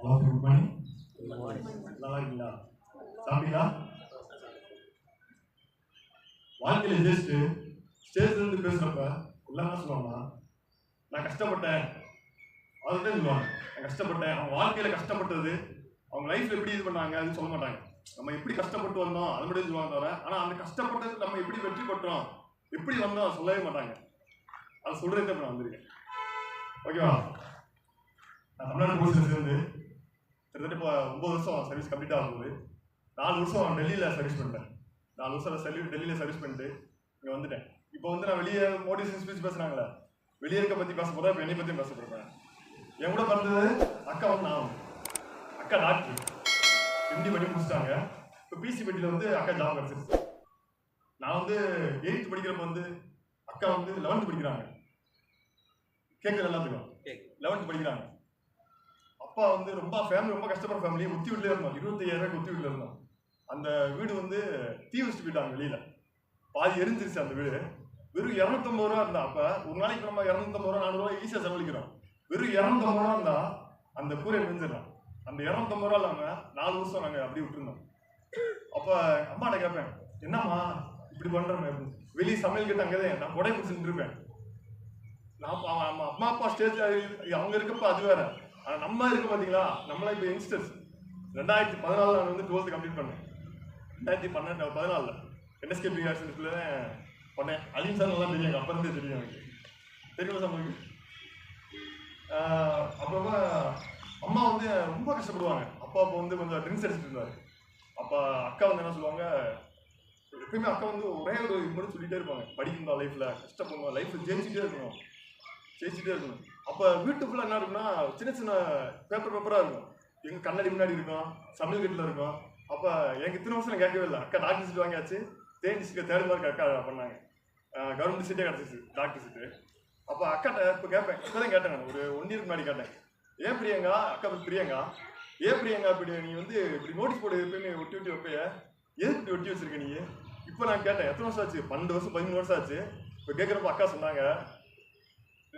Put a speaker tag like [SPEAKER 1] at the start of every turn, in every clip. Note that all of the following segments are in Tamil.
[SPEAKER 1] ஹலோ குட் மார்னிங் நல்லா இருக்கீங்களா சாப்பிட்டீங்களா வாழ்க்கையில் ஜஸ்ட் ஸ்டேஜ்ல இருந்து பேசுறப்ப எல்லாரும் சொல்லுவாங்க நான் கஷ்டப்பட்டேன். அதுதான் சொல்லுவாங்க. நான் கஷ்டப்பட்டேன். அவங்க வாழ்க்கையில கஷ்டப்பட்டது அவங்க லைஃப்ல எப்படி இது பண்ணாங்க அதுன்னு சொல்ல மாட்டாங்க. நம்ம எப்படி கஷ்டப்பட்டு வந்தோம் அது மட்டும் சொல்லுவாங்க தவிர ஆனா அந்த கஷ்டப்பட்டது நம்ம எப்படி வெற்றி பெற்றோம் எப்படி வந்தோம் சொல்லவே மாட்டாங்க. அதை சொல்றதுக்கு நான் வந்திருக்கேன். ஓகேவா? நான் தமிழ்நாடு போலீஸ்ல சேர்ந்து கிட்டத்தட்ட இப்போ ஒன்பது வருஷம் சர்வீஸ் கம்ப்ளீட் ஆகும்போது நாலு வருஷம் டெல்லியில் சர்வீஸ் பண்ணிட்டேன். நாலு வருஷம் சர்வீஸ் டெல்லியில் சர்வீஸ் பண்ணிட்டு இங்கே வந்துட்டேன். இப்போ வந்து நான் வெளியே மோட்டிவேஷன் ஸ்பீச் பேசுகிறாங்களே வெளியே இருக்க பற்றி பேச போகிறேன் இப்போ என்னை பற்றியும் பேச போகிறேன் என் கூட பிறந்தது அக்கா வந்து நான். அக்கா டாக்டர். ஹிந்தி பண்ணி முடிச்சிட்டாங்க. இப்போ பிசி பெட்டியில் வந்து அக்கா ஜாப் கிடச்சிருச்சு. நான் வந்து எயித்து படிக்கிறப்ப வந்து அக்கா வந்து லெவன்த்து படிக்கிறாங்க. கேட்குறது எல்லாத்துக்கும்? லெவன்த்து படிக்கிறாங்க. அப்பா வந்து ரொம்ப ஃபேமிலி ரொம்ப கஷ்டப்படுற ஃபேமிலி உத்தி வீட்டில் இருந்தோம். இருபத்தையாயிரம் ரூபாய்க்கு உத்தி வீட்டில் இருந்தோம். அந்த வீடு வந்து தீ வச்சுட்டு போயிட்டாங்க வெளியில. பாதி எரிஞ்சிருச்சு அந்த வீடு. வெறும் இரநூத்தம்பது ரூபா இருந்தா அப்ப ஒரு நாளைக்கு நம்ம இரநூத்தம்பது ரூபா நானூறு ரூபா ஈஸியாக செலவழிக்கிறோம் வெறும் இரநூத்தம்பது ரூபா இருந்தா அந்த கூரை விழுந்துடலாம் அந்த இரநூத்தம்பது ரூபா இல்லாம நாலு வருஷம் நாங்க அப்படி விட்டுருந்தோம். அப்ப அம்மாட்ட கேட்பேன் என்னம்மா இப்படி பண்ணுறேன் வெளியே சமையல் கிட்ட அங்கேதான் நான் உடைய முடிச்சுட்டு இருப்பேன் நான் அம்மா அம்மா அப்பா ஸ்டேஜ் அவங்க இருக்கப்ப அது வேற. ஆனால் நம்ம இருக்க பார்த்தீங்களா நம்மளாம் இப்போ யங்ஸ்டர்ஸ் ரெண்டாயிரத்தி பதினாலில் நான் வந்து டுவெல்த்து கம்ப்ளீட் பண்ணேன். ரெண்டாயிரத்தி பன்னெண்டு பதினாலில். என்எஸ்கே பிஆர்சில பண்ணேன். அலிம் சார் நல்லா தெரியும் எங்கள் அப்பா இருந்தே தெரியும் எனக்கு. தெரியுமா சார் உங்களுக்கு? அப்புறமா அம்மா வந்து ரொம்ப கஷ்டப்படுவாங்க. அப்பா அப்போ வந்து கொஞ்சம் ட்ரிங்க்ஸ் அடிச்சிட்டு இருந்தாரு. அப்பா அக்கா வந்து என்ன சொல்லுவாங்க? எப்பயுமே அக்கா வந்து ஒரே ஒரு இது மட்டும் சொல்லிட்டே இருப்பாங்க. படிக்கணும் லைஃப்பில் கஷ்டப்படணும். லைஃப்பில் ஜெயிச்சுட்டே இருக்கணும். ஜெயிச்சுட்டே இருக்கணும். அப்போ வீட்டு ஃபுல்லாக என்ன இருக்குன்னா சின்ன சின்ன பேப்பர் பேப்பராக இருக்கும். எங்க கண்ணாடி முன்னாடி இருக்கும் சமையல் கட்டில் இருக்கும். அப்போ எனக்கு இத்தனை வருஷம் நான் கேட்கவே இல்லை. அக்கா டாக்டர் சீட் வாங்கியாச்சு. தேனி சீட்டு தேர்ட் மார்க் அக்கா பண்ணாங்க. கவர்மெண்ட் சீட்டே கிடச்சிச்சு டாக்டர் சீட்டு அப்போ அக்காட்ட இப்போ கேட்பேன் இப்போ தான் கேட்டேன் நான். ஒரு ஒன் இயருக்கு முன்னாடி கேட்டேன். ஏன் பிரியங்கா? அக்கா பிரியங்கா ஏன் பிரியங்கா இப்படி நீ வந்து இப்படி நோட்டீஸ் போர்டு எப்பயுமே ஒட்டி ஒட்டி வைப்பைய. எதுக்கு இப்படி ஒட்டி வச்சிருக்க நீ? இப்போ நான் கேட்டேன் எத்தனை வருஷம் ஆச்சு? பன்னெண்டு வருஷம் பதிமூணு வருஷம் ஆச்சு. இப்போ கேட்குறப்ப அக்கா சொன்னாங்க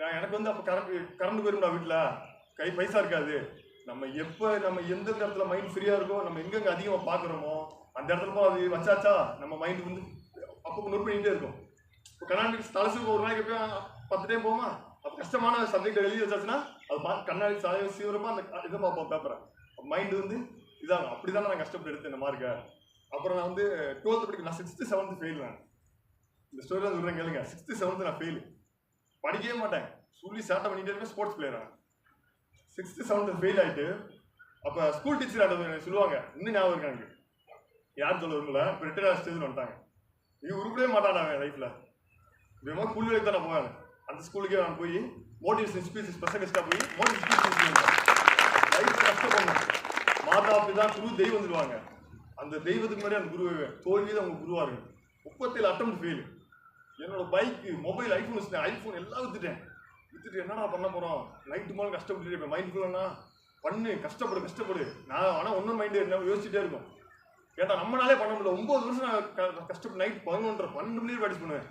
[SPEAKER 1] நான் எனக்கு வந்து அப்போ கரண்ட் கரண்ட் போயிருந்தா வீட்டில் கை பைசா இருக்காது. நம்ம எப்போ நம்ம எந்தெந்த இடத்துல மைண்ட் ஃப்ரீயாக இருக்கோ நம்ம எங்கெங்க அதிகமாக பார்க்குறோமோ அந்த இடத்துல போய் அது வச்சாச்சா நம்ம மைண்டு வந்து அப்போ நோட் பண்ணிகிட்டே இருக்கும். இப்போ கண்ணாடி தலைசுக்கு ஒரு நாளைக்கு போய் பத்து டைம் போமா அப்போ கஷ்டமான சப்ஜெக்ட் எழுதி வச்சாச்சுன்னா அது பார்த்து கண்ணாடி சாய சீவிரமா அந்த இதை பார்ப்போம் பேப்பரை மைண்டு வந்து இதாகும். அப்படி நான் கஷ்டப்பட்டு எடுத்தேன் இந்த மார்க்கை அப்புறம் நான் வந்து டுவெல்த் படிக்க நான் சிக்ஸ்த்து செவன்த்து ஃபெயில் நான். இந்த ஸ்டோரி தான் சொல்கிறேன் கேளுங்க. சிக்ஸ்த்து செவன்த்து நான் ஃபெயில் படிக்கவே மாட்டேன் சொல்லி சேட்டை பண்ணிட்டே ஸ்போர்ட்ஸ் பிளேயர் நான் சிக்ஸ்த்து செவன்த்து ஃபெயில் ஆகிட்டு அப்போ ஸ்கூல் டீச்சர் ஆட்டு சொல்லுவாங்க? இன்னும் ஞாபகம் இருக்கு எனக்கு? யார் சொல்ல விரும்பல. இப்போ ரிட்டையர் ஸ்டேஜில் வந்துட்டாங்க. நீ உருப்படவே மாட்டான் அவன் லைஃப்பில் வேகமாக கூலி வேலைக்கு தான் நான் போவேன். அந்த ஸ்கூலுக்கே நான் போய் மோட்டிவேஷன் ஸ்பீச் ஸ்பெஷல் கெஸ்ட்டாக போய் மோட்டிவேஷன் ஸ்பீச் லைஃப் கஷ்டப்படணும் மாதா பிதா குரு தெய்வம் சொல்லுவாங்க. அந்த தெய்வத்துக்கு முன்னாடி அந்த குரு தோல்வி தான் உங்கள் குருவாக இருக்கும் முப்பத்தேழு அட்டம் ஃபெயில் என்னோட பைக்கு மொபைல் ஐஃபோன் வச்சுட்டேன் ஐஃபோன் எல்லாம் வித்துட்டேன். வித்துட்டு என்னடா பண்ண போகிறோம் நைட்டு மேலே கஷ்டப்பட்டு இருப்பேன். மைண்ட் ஃபுல்லா பண்ணு கஷ்டப்படு கஷ்டப்படு. நான் ஆனால் ஒன்றும் மைண்டு என்ன யோசிச்சுட்டே இருக்கும் ஏன்டா நம்மளாலே பண்ண முடியல. ஒம்பது வருஷம் நான் கஷ்டப்பட்டு நைட் பதினொன்றரை பன்னெண்டு மணி ப்ராக்டிஸ் பண்ணுவேன்.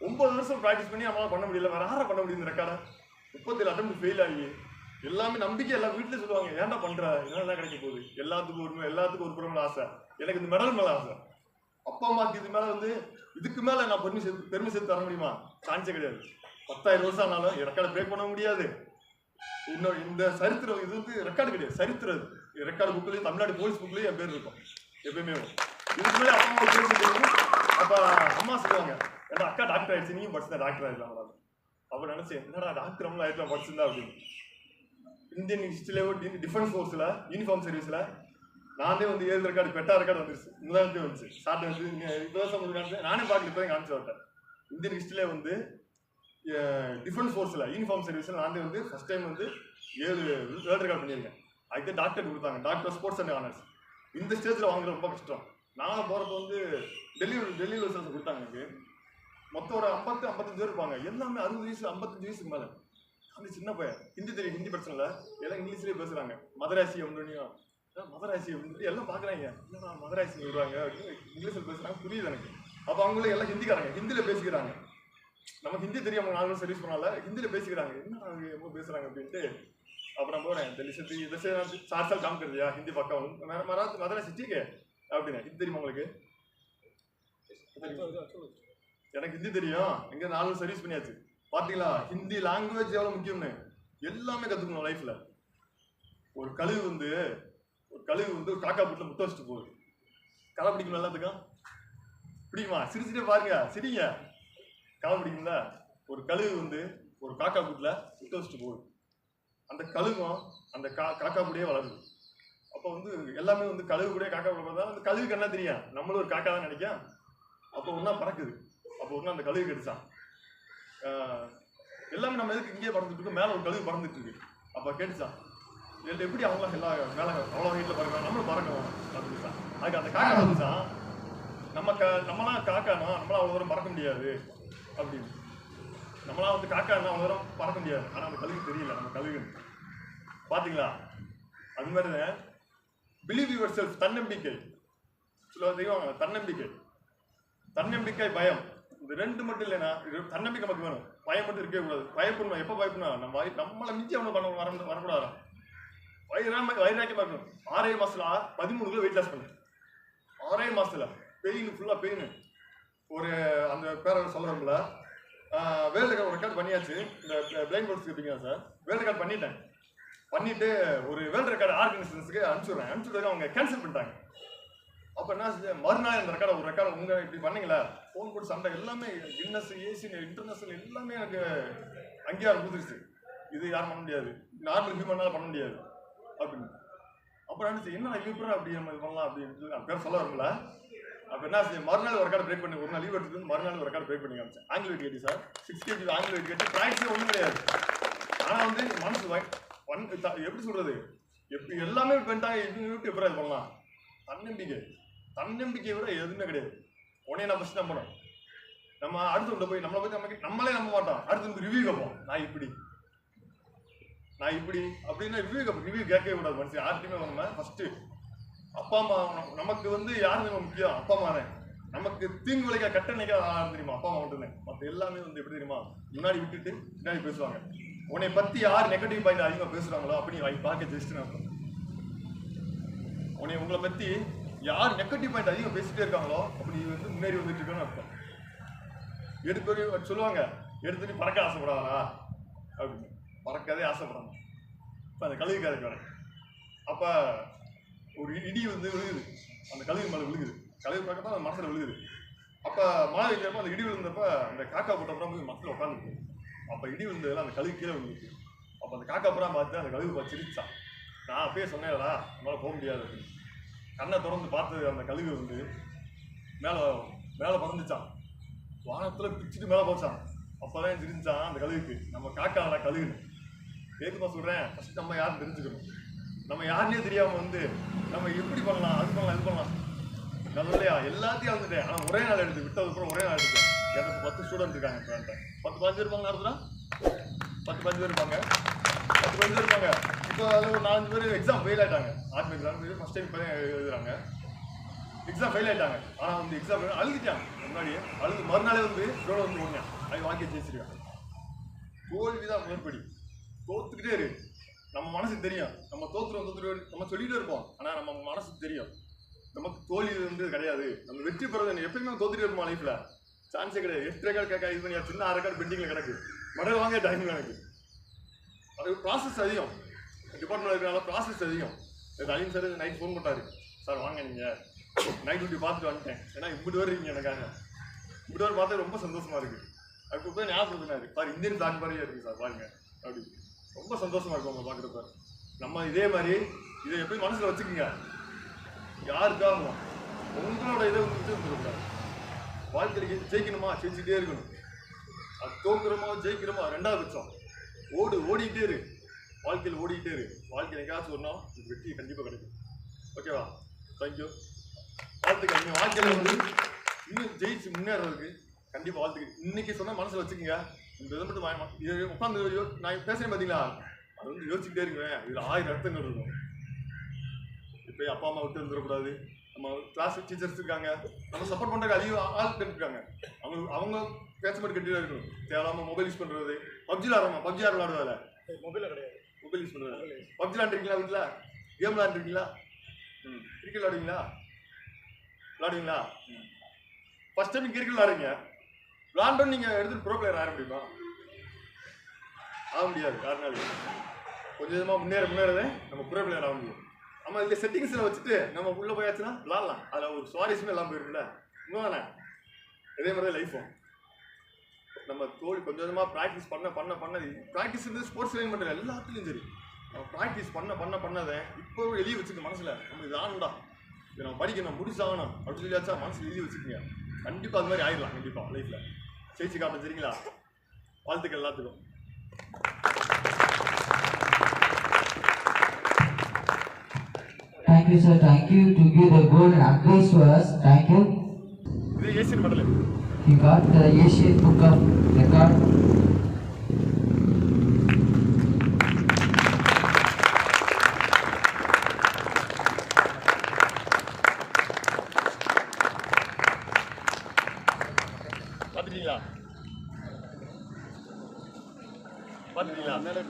[SPEAKER 1] ஒம்பது வருஷம் ப்ராக்டிஸ் பண்ணி நம்மளால் பண்ண முடியல. வேறு யாரை பண்ண முடியும் இந்த ரெக்கார்டை முப்பத்தேழு அட்டம் ஃபெயில் ஆகி. எல்லாமே நம்பிக்கை எல்லாம் வீட்டில் சொல்லுவாங்க. ஏன்டா பண்ணுற என்னென்ன கிடைக்க போகுது? எல்லாத்துக்கும் ஒரு எல்லாத்துக்கும் ஒரு புறம் ஆசை. எனக்கு இந்த மெடல் மேலே ஆசை. அப்பா அம்மாக்கு இது மேல வந்து இதுக்கு மேல நான் பெருமை சேர்த்து பெருமை சேர்த்து தர முடியுமா? சான்ஸே கிடையாது. பத்தாயிரம் வருஷம் ஆனாலும் ரெக்கார்டை பிரேக் பண்ண முடியாது. இன்னும் இந்த சரித்திரம் இது வந்து ரெக்கார்டு கிடையாது. சரித்திரம் இது ரெக்கார்டு புக்லேயும் தமிழ்நாடு போலீஸ் புக்லயும் என் பேர் இருக்கும். எப்பயுமே இதுக்கு மேலே அப்பா அம்மா பேர் தெரியும் அப்ப அம்மா சொல்லுவாங்க ஏன்னா அக்கா டாக்டர் ஆயிடுச்சு நீயும் படிச்சுதான் டாக்டர் ஆயிடலாம் அவர் நினைச்சேன் என்னடா டாக்டர் அம்மா ஆயிடலாம் படிச்சிருந்தா அப்படின்னு. இந்தியன் ஹிஸ்டரியில டிஃபென்ஸ் ஃபோர்ஸில் யூனிஃபார்ம் சர்வீஸில் நானே வந்து ஏழு ரெக்கார்டு பெட்டா ரெக்கார்டு வந்துருச்சு. இன்னும் வந்துச்சு. ஸ்டார்ட் வந்து இங்க இப்பதான் நானே பார்க்கல இப்போ காமிச்சு விட்டேன். இந்தியன் ஹிஸ்டரியில வந்து டிஃபென்ஸ் ஃபோர்ஸில் யூனிஃபார்ம் சர்வீஸில் நானே வந்து ஃபஸ்ட் டைம் வந்து ஏழு வேர்ல்டு ரெக்கார்ட் பண்ணியிருக்கேன். அதுக்கு டாக்டர் கொடுத்தாங்க. டாக்டர் ஸ்போர்ட்ஸ் அண்ட் ஆனர்ஸ் இந்த ஸ்டேஜில் வாங்குறது ரொம்ப கஷ்டம். நான் போகிறப்ப வந்து டெல்லி டெல்லி ரிசல்ட் கொடுத்தாங்க எனக்கு. மொத்தம் ஒரு ஐம்பத்து ஐம்பத்தஞ்சு பேர் இருப்பாங்க. எல்லாமே அறுபது வயசு ஐம்பத்தஞ்சு வயசுக்கு மேலே. அந்த சின்ன பையன். ஹிந்தி தெரியும். ஹிந்தி பிரச்சனை இல்லை எல்லாம் இங்கிலீஷ்லேயே பேசுகிறாங்க மதராசி அப்படின்னு மதராசி அப்படின்னு எல்லாம் பார்க்குறாங்க. என்னடா மதராசி விடுறாங்க அப்படின்னு இங்கிலீஷில் பேசுறாங்க புரியுது எனக்கு. அப்போ அவங்களே எல்லாம் ஹிந்திக்காரங்க ஹிந்தியில் பேசிக்கிறாங்க. நமக்கு ஹிந்தி தெரியாமல் நாலு சர்வீஸ் பண்ணால ஹிந்தியில் பேசிக்கிறாங்க. என்ன அவங்க எவ்வளோ பேசுகிறாங்க அப்படின்ட்டு. அப்புறம் போகிறேன் டெல்லி சிட்டி இதை சார் சார் காமிக்கிறதுயா? ஹிந்தி பக்கம். மராத் மதராசி டீக்கே அப்படின்னா. ஹிந்தி தெரியுமா உங்களுக்கு? எனக்கு ஹிந்தி தெரியும். எங்கே நாலு சர்வீஸ் பண்ணியாச்சு. பார்த்தீங்களா ஹிந்தி லாங்குவேஜ் எவ்வளோ முக்கியம்னு? எல்லாமே கற்றுக்கணும் லைஃப்பில் ஒரு கழிவு வந்து ஒரு கழுகு வந்து ஒரு காக்கா புட்டில் முத்த வச்சுட்டு போகுது. களை பிடிக்கும் எல்லாத்துக்கும்? பிடிக்குமா? சிரிச்சுட்டே பாருங்க சிரிங்க களை பிடிக்கும்ல? ஒரு கழுகு வந்து ஒரு காக்கா புட்டில் முத்த வச்சுட்டு போகுது. அந்த கழுகும் அந்த கா காக்கா கூடயே வளருது. அப்போ வந்து எல்லாமே வந்து கழுகு கூட காக்கா கூட பார்த்தா அந்த கழுகு என்ன தெரியும்? நம்மளும் ஒரு காக்கா தான் நினைக்க அப்போ ஒன்றா பறக்குது. அப்போ ஒன்றா அந்த கழுகு கடிச்சான். எல்லாமே நம்ம எதுக்கு இங்கேயே பறந்துட்டு இருக்கோம்? மேலே ஒரு கழுகு பறந்துட்டு இருக்கு. அப்போ கேட்டுச்சான் இதுல எப்படி அவங்களாம் எல்லா மேலே அவ்வளோ வீட்டில் பறக்கலாம் நம்மளும் பறக்கணும் அப்படின்னு தான் அதுக்கு அந்த காக்கா வந்துச்சான் நம்ம க நம்மளாம் காக்கானா நம்மளாம் அவ்வளோ தூரம் பறக்க முடியாது அப்படின்னு. நம்மளாம் வந்து காக்கானா அவ்வளோ தூரம் பறக்க முடியாது. ஆனால் அந்த கழுகு தெரியல நம்ம கழுகு பாத்தீங்களா? அது மாதிரி தான். பிலீவ் யுவர் செல்ஃப் தன்னம்பிக்கை சில தெய்வாங்க தன்னம்பிக்கை. தன்னம்பிக்கை பயம். இந்த ரெண்டு மட்டும் இல்லைன்னா தன்னம்பிக்கை நமக்கு வேணும். பயம் மட்டும் இருக்கவே கூடாது. பயப்படணும். எப்போ பயப்படணும்? நம்ம நம்மளை மிஞ்சி அவனை பண்ண வர வரக்கூடாது வயிறாம வைராக்கியமா இருக்கணும் ஆறே மாசத்துல பதிமூணு கிலோ வெயிட் லாஸ் பண்ணேன். ஆறே மாசத்துல. பெயின் ஃபுல்லா பெயின். ஒரு அந்த பேரை சொல்றோம்ல வேர்ல்டு ரெக்கார்ட் ரெக்கார்ட் பண்ணியாச்சு. இந்த பிளைண்ட் போர்ட்ஸ் இருப்பீங்க சார் வேர்ல்டு ரெக்கார்ட் பண்ணிட்டேன். பண்ணிட்டு ஒரு வேர்ல்டு ரெக்கார்டு ஆர்கனைசேஷனுக்கு அனுப்பிச்சுடுறேன். அனுப்பிச்சுட்டு அவங்க கேன்சல் பண்ணிட்டாங்க. அப்போ என்ன மறுநாள் இந்த ரெக்கார்டை ஒரு ரெக்கார்டு உங்க இப்படி பண்ணீங்களா? ஃபோன் போட்டு சண்டை எல்லாமே கின்னஸ் ஏசி இன்டர்நேஷனல் எல்லாமே எனக்கு அங்கீகாரம் கொடுத்துருச்சு. இது யாரும் பண்ண முடியாது. நார்மல் ஹியூமனால் பண்ண முடியாது. அப்படின்னு. அப்புறம் நினைச்சு என்ன யூப்பரா அப்படி நம்ம இது பண்ணலாம் அப்படின்னு சொல்லி பேர் சொல்ல வரல அப்போ என்ன செஞ்சேன் மறுநாள் ஒரு ரெக்கார்டு பிரேக் பண்ணி ஒரு நாள் லீவ் எடுத்துட்டு மறுநாள் ஒரு ரெக்கார்டு பிரேக் பண்ணி காமிச்சேன். ஆங்கில வெயிட் கேட்டி sir six KG ankle weight கேட்டு ப்ராக்டிஸே ஒன்றும் கிடையாது. ஆனால் வந்து மனசு ஒன் எப்படி சொல்கிறது எப்படி எல்லாமே பெண்டாக இது விட்டு எப்படி இது பண்ணலாம்? தன்னம்பிக்கை. தன்னம்பிக்கையை விட எதுவுமே கிடையாது. உடனே நான் ஃபஸ்ட் நம்பணும் நம்ம அடுத்தவங்க போய் நம்மளை பற்றி நம்ம நம்மளே நம்ப மாட்டோம். அடுத்து ரிவ்யூ கேட்போம். நான் இப்படி. நான் இப்படி அப்படின்னா ரிவ்யூ ரிவ்யூ கேட்கவே கூடாது மனுஷன். யார்கிட்டயுமே வாங்கினா ஃபஸ்ட்டு அப்பா அம்மா நமக்கு வந்து யார் தெரியுமா முக்கியம்? அப்பா அம்மா தான் நமக்கு தீங்கு விளைக்க கட்ட நினைக்க யார் தெரியுமா? அப்பா அம்மா மட்டும்தான். மற்ற எல்லாமே வந்து எப்படி தெரியுமா? முன்னாடி விட்டுட்டு பின்னாடி பேசுவாங்க. உன்னை பத்தி யார் நெகட்டிவ் பாயிண்ட் அதிகமாக பேசுறாங்களோ அப்படி பார்க்க ஜெஸ்ட் அர்த்தம். உன்னை உங்களை பத்தி யார் நெகட்டிவ் பாயிண்ட் அதிகம் பேசிட்டே இருக்காங்களோ அப்படி வந்து முன்னேறி வந்துட்டு இருக்கன்னு அர்த்தம். எடுத்து சொல்லுவாங்க. எடுத்துட்டு பறக்க ஆசைப்படாதா அப்படின்னு. பறக்கவே ஆசைப்படணும். இப்போ அந்த கழுகு கதைக்கு வரேன். அப்போ ஒரு இடி வந்து விழுகுது. அந்த கழுகு மேலே விழுகுது. கழுகு பார்க்க தான் மனசில் விழுகுது. அப்போ மழை வைக்கிறப்ப அந்த இடி விழுந்தப்ப அந்த காக்கா போட்டப்புறம் போய் மரத்தில் உட்காந்துருக்கு அப்போ இடி விழுந்ததுல அந்த கழுகு கீழே விழுந்துருக்கு. அப்போ அந்த காக்கா அப்புறம் பார்த்து அந்த கழுகு பார்த்து சிரிச்சான் நான் அப்பயே சொன்னேன்டா நம்மளால போக முடியாது அப்படின்னு. கண்ணை திறந்து பார்த்து அந்த கழுகு வந்து மேலே மேலே பறந்துச்சான் வானத்தில் பிச்சுட்டு மேலே போச்சான் அப்போதான் சிரிச்சான் அந்த கழுகுக்கு. நம்ம காக்காடா கழுகுன்னு. எதுக்குமா சொல்கிறேன் ஃபஸ்ட் நம்ம யாரும் தெரிஞ்சுக்கணும். நம்ம யாருனே தெரியாமல் வந்து நம்ம எப்படி பண்ணலாம் அது பண்ணலாம் இது பண்ணலாம். நான் இல்லையா எல்லாத்தையும் வந்துட்டேன் ஆனால் ஒரே நாள் எடுத்து விட்டதுக்கப்புறம் ஒரே நாள் எடுத்து எனக்கு பத்து ஸ்டூடெண்ட் இருக்காங்க இப்போ பத்து பதினஞ்சு பேர் இருப்பாங்க நடத்துனா பத்து பதினஞ்சு பேர் இருப்பாங்க. பத்து பதினஞ்சு பேர் இருப்பாங்க. இப்போ அதில் ஒரு நாலஞ்சு பேர் எக்ஸாம் ஃபெயில் ஆகிட்டாங்க ஆர்மி எக்ஸாம் ஃபஸ்ட் டைம் இப்போ தான் எழுதுறாங்க. எக்ஸாம் ஃபெயில் ஆகிட்டாங்க ஆனால் வந்து எக்ஸாம் அழுதுட்டாங்க. முன்னாடியே அழுது மறுநாளே வந்து இதோட வந்து ஓடினான். அது வாங்கி ஜெயிச்சிருக்காங்க. தோல்வி தான் முதற்படி தோத்துக்கிட்டே இரு நம்ம மனசுக்கு தெரியும். நம்ம தோத்துருவோம் தோத்துருவோம் நம்ம சொல்லிகிட்டே இருப்போம். ஆனால் நம்ம மனசுக்கு தெரியும். நமக்கு தோல்வி வந்து கிடையாது. நம்ம வெற்றி பெறது எப்பயுமே தோத்துட்டே இருப்போம் லைஃப்பில் சான்ஸே கிடையாது. எட்டு ரெக்கார்டு கேட்க இது பண்ணி சின்ன ஆறு ரெக்கார்டு பெண்டிங்கில் கிடக்கு. மடல் வாங்க டைம் எனக்கு. அது ப்ராசஸ் அதிகம். டிபார்ட்மெண்ட் இருக்கிறனால ப்ராசஸ் அதிகம். அலிம் சார் நைட் ஃபோன் பண்ணாரு சார் வாங்க நீங்கள் நைட் டியூட்டி பார்த்துட்டு வந்துட்டேன். ஏன்னா இப்படி வருவீங்க எனக்காக. இப்படி வர பார்த்தா ரொம்ப சந்தோஷமாக இருக்குது அதுக்கு போய் ஞாபகப்படுத்தினாரு. சார் இந்தியன் பிளாக் மாதிரியே இருக்குது சார் வாங்க அப்படி. ரொம்ப சந்தோஷமா இருக்கும் அவங்க பார்க்குறப்ப. நம்ம இதே மாதிரி இதை எப்படி மனசில் வச்சுக்கோங்க? யாருக்காகவும் உங்களோட இதை வந்து விட்டு வாழ்க்கையில் ஜெயிக்கணுமா? ஜெயிச்சுட்டே இருக்கணும். அது தோக்குறோமோ? ஜெயிக்கிறோமோ? ரெண்டாவது பட்சம். ஓடு ஓடிக்கிட்டே இரு. வாழ்க்கையில் ஓடிக்கிட்டே இரு. வாழ்க்கையில் எங்கேயாச்சும் வரணும் இது வெற்றி கண்டிப்பாக கிடைக்கும். ஓகேவா தேங்க்யூ வாழ்த்துக்கள். நீங்கள் வாழ்க்கையில் வந்து இன்னும் ஜெயிச்சு முன்னேறதுக்கு கண்டிப்பாக வாழ்த்துக்கு இன்னைக்கு சொன்னால் மனசில் வச்சுக்கோங்க. இந்த இதை மட்டும் வாங்க இது உட்காந்து நான் பேசுறேன் பார்த்தீங்களா அது வந்து யோசிச்சுக்கிட்டே இருக்குவேன். இதில் ஆயிரம் அர்த்தங்கள் இருக்கும். இப்போ அப்பா அம்மா விட்டு வந்துடக்கூடாது. நம்ம கிளாஸ் டீச்சர்ஸ் இருக்காங்க. நம்ம சப்போர்ட் பண்ணுறதுக்கு அதிக ஆள் இருக்காங்க. அவங்க அவங்க பேச மட்டும் கட்டிதான் இருக்கணும். தேவையில்லாம மொபைல் யூஸ் பண்ணுறது பப்ஜி விளாடுறோமா பப்ஜி யார் விளாடுவாங்க
[SPEAKER 2] மொபைலில் கிடையாது.
[SPEAKER 1] மொபைல் யூஸ் பண்ணுறது பப்ஜி விளாண்டுருக்கீங்களா வீட்டில் கேம் விளாண்டுருக்கீங்களா ம். கிரிக்கெட் விளாடுவீங்களா விளாடுவீங்களா ம். ஃபர்ஸ்ட் டைம் கிரிக்கெட் விளாடுறீங்க விளாண்டோம் நீங்க எடுத்து ப்ரோ பிளேயர் ஆக முடியுமா? ஆக முடியாது காரணம் கொஞ்சம் கொஞ்சமா முன்னேற முன்னேறதே நம்ம ப்ரோ பிளேயர் ஆக முடியும். நம்ம இந்த செட்டிங்ஸ்ல வச்சுட்டு நம்ம உள்ள போயாச்சுன்னா விளாடலாம். அதுல ஒரு சுவாரஸ்யமே எல்லாம் போயிருக்குல்ல உண்மைதானே? இதே மாதிரி தான் லைஃபும் நம்ம தோல் கொஞ்சம் கொஞ்சமாக ப்ராக்டிஸ் பண்ண பண்ண பண்ண ப்ராக்டிஸ் இருந்து ஸ்போர்ட்ஸ் லைன் பண்ணுற எல்லாத்துலேயும் சரி. நம்ம ப்ராக்டிஸ் பண்ண பண்ண பண்ணதை இப்போ எழுதி வச்சுக்க மனசில். நம்ம இது ஆனண்டா இதை நம்ம படிக்கணும் முடிச்சாகணும். அப்படின்னு சொல்லியாச்சா மனசில் எழுதி வச்சுக்கோங்க கண்டிப்பாக அது மாதிரி ஆயிடலாம் கண்டிப்பாக லைஃப்பில் ஜெயிச்சு காட்ட சரிங்களா வாழ்த்துக்கள் எல்லாத்துக்கும்
[SPEAKER 2] Thank you, sir. Thank you to give the golden advice to us. Thank you.
[SPEAKER 1] இது Asian medal
[SPEAKER 2] He got the Asian Book of Record.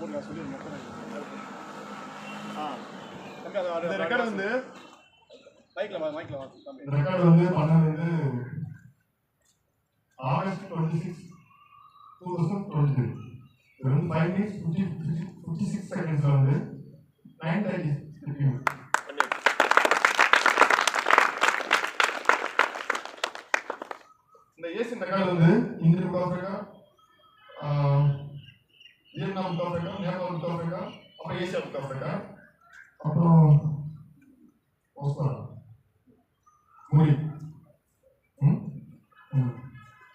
[SPEAKER 1] பார்த்துட்டீங்களா ஆ இந்த ரெக்கார்டு வந்து
[SPEAKER 3] மைக்ல வா மைக்ல வா
[SPEAKER 4] ரெக்கார்டு வந்து பண்ணது August twenty six two thousand twenty வந்து five minutes fifty fifty six செகண்ட்ஸில் வந்து நைன் தேர்ட்டி
[SPEAKER 1] இந்த ஏசியன்
[SPEAKER 4] ரெக்கார்டு வந்து இந்திய book of records Vietnam book of records Nepal book of records அப்புறம் ஓஸ்மான் மொழி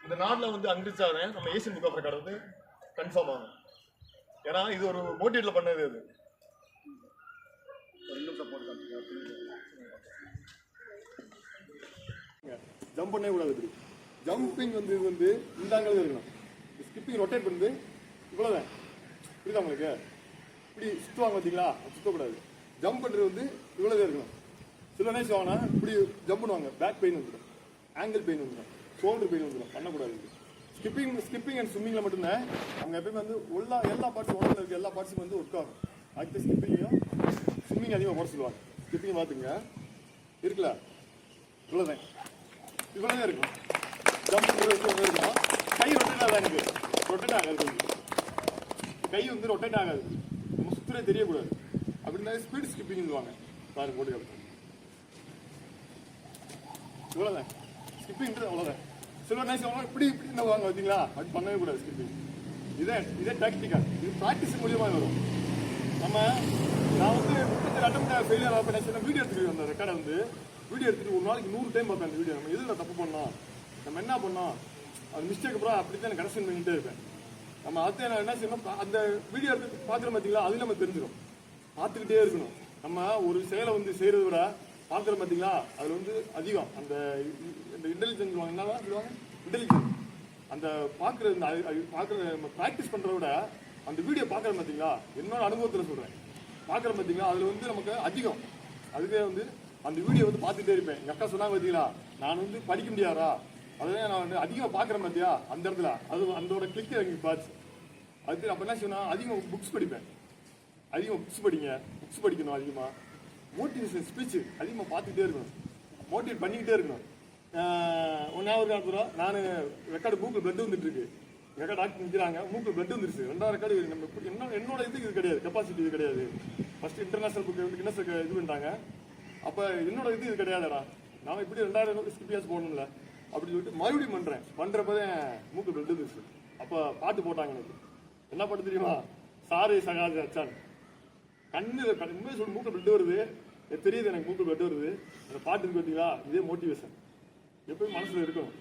[SPEAKER 1] இந்த நாட்டில் வந்து அங்கிருச்சாவே நம்ம ஏசியன் புக் ஆஃப் ரெக்கார்டு வந்து கன்ஃபார்ம் ஆகும். ஏன்னா இது ஒரு மோட்டிவேட்டில் பண்ணது அது. ஜம்ப் பண்ணவே கூடாது ஜம்பிங் வந்து இது வந்து இந்த ஆங்கிள் இருக்கணும். ஸ்கிப்பிங் ரொட்டேட் பண்ணுது. இவ்வளோதான் புரியுதா உங்களுக்கு? இப்படி சுற்றுவாங்க பார்த்தீங்களா சுற்றக்கூடாது ஜம்ப் பண்ணுறது வந்து இவ்வளோதான் இருக்கணும். சில நேரம் வாங்கினா இப்படி ஜம்ப் பண்ணுவாங்க. பேக் பெயின் வந்துடும். ஆங்கிள் பெயின் வந்துடும். ஷோல்டர் பெயின் வந்துடும். பண்ணக்கூடாது ஸ்கிப்பிங் ஸ்கிப்பிங் அண்ட் ஸ்விம்மிங்கில் மட்டும்தான். அவங்க எப்பயுமே வந்து எல்லா எல்லா பார்ட்ஸும் உடம்புல இருக்க எல்லா பார்ட்ஸும் வந்து ஒர்க் ஆகும். அடுத்து ஸ்கிப்பிங்கையும் ஸ்விம்மிங் அதிகமாக போட சொல்லுவாங்க. ஸ்கிப்பிங் பார்த்துங்க இருக்குல்ல? இவ்வளோதான் இவ்வளோதான் இருக்கும். ஜம்ப் இருக்கும் இருக்கும். கை ரொட்டேட் ஆகாது எனக்கு. ரொட்டேட் ஆகாது கை வந்து ரொட்டேட் ஆகாது. நம்ம சுற்றுறே தெரியக்கூடாது அப்படின்னா ஸ்பீட் ஸ்கிப்பிங்வாங்க பாருங்க போட்டு காட்டுறேன். இவ்வளோதான் ஸ்கிப்பிங்கிறது அவ்வளோதான் சில நேரம் அவ்வளோ இப்படி இப்படி இந்த வாங்க பார்த்தீங்களா? அப்படி பண்ணவே கூடாது ஸ்கிப்பிங் இதே இதே டாக்டிக்கா இது ப்ராக்டிஸ் மூலியமாக வரும். நம்ம நான் வந்து முப்பத்தி அட்டம் ஃபெயிலியர் ஆக பண்ண வீடியோ எடுத்துக்கிட்டு அந்த ரெக்கார்டை வந்து. வீடியோ எடுத்துகிட்டு ஒரு நாளைக்கு நூறு டைம் பார்ப்பேன் அந்த வீடியோ நம்ம எதில் தப்பு பண்ணோம்? நம்ம என்ன பண்ணோம்? அது மிஸ்டேக் அப்புறம் அப்படி தான் கரெக்ஷன் பண்ணிகிட்டே இருப்பேன். நம்ம அடுத்து நான் என்ன செய்யணும்? அந்த வீடியோ எடுத்து பார்க்குறோம் பார்த்தீங்களா அது நம்ம தெரிஞ்சிடும் பார்த்துக்கிட்டே இருக்கணும். நம்ம ஒரு செயலை வந்து செய்கிறத விட பார்க்குறோம் பார்த்தீங்களா அதில் வந்து அதிகம். அந்த இந்த இன்டெலிஜென்ஸ் சொல்லுவாங்க என்னதான் சொல்லுவாங்க? இன்டெலிஜென்ஸ் அந்த பார்க்குறது இந்த பார்க்குறது நம்ம ப்ராக்டிஸ் பண்ணுறத விட அந்த வீடியோ பார்க்குறோம் பார்த்தீங்களா என்னோட அனுபவத்தில் சொல்கிறேன் பார்க்குறோம் பார்த்தீங்களா அதில் வந்து நமக்கு அதிகம். அதுக்கே வந்து அந்த வீடியோ வந்து பார்த்துட்டே இருப்பேன். எங்கள் அக்கா சொன்னாங்க பார்த்தீங்களா நான் வந்து படிக்க முடியாதா? அதுதான் நான் வந்து அதிகமாக பார்க்குறேன் பார்த்தியா அந்த இடத்துல. அது அந்தோட கிளிக் எனக்கு பார்த்து அது அப்போ என்ன செய்யணும் அதிகமாக புக்ஸ் படிப்பேன். அதிகமாக புக்ஸ் படிங்க. புக்ஸ் படிக்கணும் அதிகமாக மோட்டிவேஷன் ஸ்பீச் அதிகமாக பார்த்துக்கிட்டே இருக்கணும். மோட்டிவேட் பண்ணிக்கிட்டே இருக்கணும். ஒன்றாவது காலத்தில் நான் ரெக்கார்டு மூக்கு பிளட் வந்துட்டுருக்கு ரெக்கார்டு டாக்டர் நிற்கிறாங்க மூக்கு பிளட் வந்துருச்சு. ரெண்டாவது ரெக்கார்டு நம்ம என்ன என்னோட இது இது கிடையாது. கெப்பாசிட்டி இது கிடையாது. ஃபஸ்ட்டு இன்டர்நேஷனல் புக் வந்து கின்னஸ் இது பண்ணிட்டாங்க. அப்போ என்னோட இது இது கிடையாதுடா. நான் இப்படி ரெண்டாயிரம் ஸ்கிப்பியாஸ் போடணும்ல. அப்படின்னு சொல்லிட்டு மறுபடியும் பண்ணுறேன் பண்ணுறப்ப மூக்கு பிளட் வந்துருச்சு அப்போ பாட்டு போட்டாங்க எனக்கு. என்ன பாட்டு தெரியுமா? சாரி சகாஜ் அச்சான். கண்ணு கண் உண்மையை சொல்லி மூக்கு பிளட் வருது. எனக்கு தெரியுது எனக்கு மூக்கு பிளட் வருது. அந்த பாட்டு இருக்கு பார்த்தீங்களா இதே மோட்டிவேஷன் எப்பயும் மனசுல இருக்கும்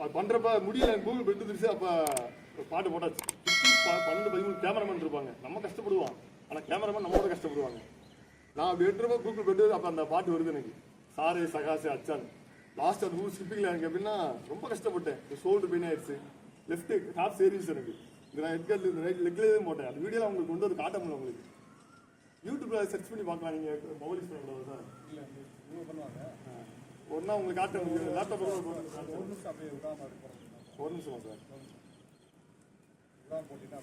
[SPEAKER 1] அது பண்றப்ப முடியல எனக்கு மூக்கு பிளட் வந்துருச்சு அப்ப பாட்டு போட்டாச்சு. பன்னெண்டு பதிமூணு கேமராமேன் இருப்பாங்க. நம்ம கஷ்டப்படுவோம். ஆனா கேமராமேன் நம்மளோட கஷ்டப்படுவாங்க. நான் வெட்டுறப்ப கூகுள் பெட்டு அப்ப அந்த பாட்டு வருது எனக்கு. சாரே சகாசே அச்சான். லாஸ்ட் அந்த ஊர் ஸ்கிப்பிங்ல எனக்கு எப்படின்னா ரொம்ப கஷ்டப்பட்டேன். ஷோல்டர் பெயின் ஆயிடுச்சு. லெஃப்ட் டாப் சீரிஸ் எனக்கு. இது நான் ஹெட்கட் ரைட் லெக்லேயே போட்டேன். அந்த வீடியோலாம் உங்களுக்கு கொண்டு வந்து காட்ட முடியல உங்களுக்கு யூடியூப்ல சர்ச் பண்ணி பார்க்கலாம். நீங்க மொபைல் பண்ணக்கூடாது சார்
[SPEAKER 3] இல்ல பண்ணுவாங்க.
[SPEAKER 1] நாள் உங்களுக்கு காட்ட முடியும் லேப்டாப்
[SPEAKER 3] ஒரு நிமிஷம் அப்படியே
[SPEAKER 1] ஒரு நிமிஷமா சார்
[SPEAKER 3] விடாம போட்டுட்டா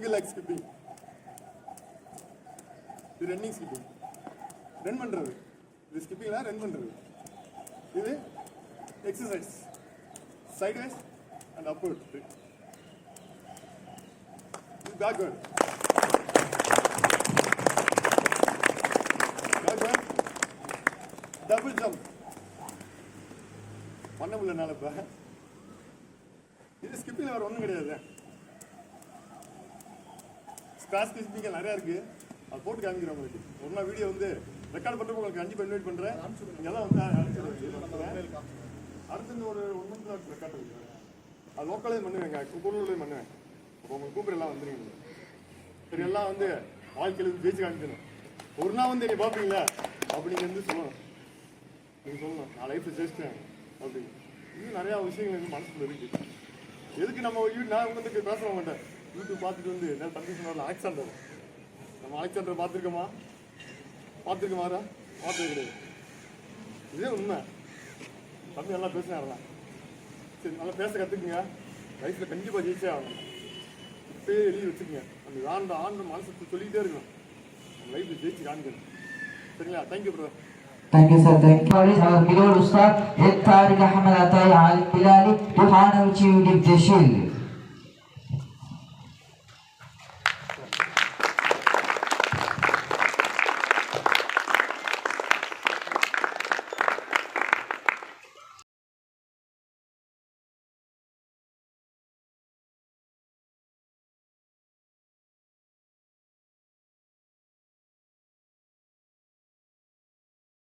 [SPEAKER 1] சிங்கிள் leg ஸ்கிப்பிங் இது ரன்னிங் ஸ்கிப்பிங் ரன் பண்ணுறது இது ஸ்கிப்பிங்னா ரன் பண்ணுறது இது எக்ஸசைஸ் சைட்வைஸ் அண்ட் அப்வர்ட் இது பேக்வேர்ட் பேக்வேர்ட் டபுள் ஜம்ப் பண்ண முடியலனால இப்போ இது ஸ்கிப்பிங்கில் வேறு ஒன்றும் கிடையாது. ஸ்கிராச் ஸ்கிப்பிங்க நிறையா இருக்கு. அது போட்டு காமிக்கிறேன் உங்களுக்கு. ஒரு நாள் வீடியோ வந்து ரெக்கார்ட் பண்ணுறப்ப உங்களுக்கு கண்டிப்பாக இன்வைட் பண்ணுறேன் நீங்கள் எல்லாம் வந்து அனுப்பிச்சு அடுத்து இந்த ஒரு ஒன் மந்த் ரெக்கார்ட் இருக்கு அது லோக்கலே பண்ணுவேங்க. குக்கூர்லேயும் பண்ணுவேன். அப்போ உங்களுக்கு கூப்பிட எல்லாம் வந்துருங்க சரி எல்லாம் வந்து வாழ்க்கையில் ஜெயிச்சு காமிக்கணும். ஒரு நாள் வந்து என்னை பார்ப்பீங்களா அப்படிங்க வந்து சொல்லணும். நீங்கள் சொல்லணும். நான் லைஃப்பில் ஜெயிச்சிட்டேன் அப்படி இன்னும் நிறையா விஷயங்கள் வந்து மனசுக்குள்ள இருக்கு. எதுக்கு நம்ம நான் வந்து பேச மாட்டேன். யூடியூப் பார்த்துட்டு வந்து என்ன தம்பி சொன்னார்ல அலெக்சாண்டர். நம்ம அலெக்சாண்டர் பார்த்துருக்கோமா? பார்த்துருக்கோமாரா பார்த்தது கிடையாது. இதே உண்மை. தம்பி நல்லா பேசினாரலாம் சரி நல்லா பேச கற்றுக்குங்க லைஃப்பில் கண்டிப்பாக ஜெயிச்சே ஆகணும். இப்பயே எழுதி வச்சுக்கோங்க. அந்த ஆண்ட ஆண்ட மனசு சொல்லிக்கிட்டே இருக்கணும். நம்ம லைஃப்பில் ஜெயிச்சு காமிக்கணும் சரிங்களா? Thank you bro
[SPEAKER 2] Thank you, sir. Thank you. What is our beloved Ustad, Ed Tariq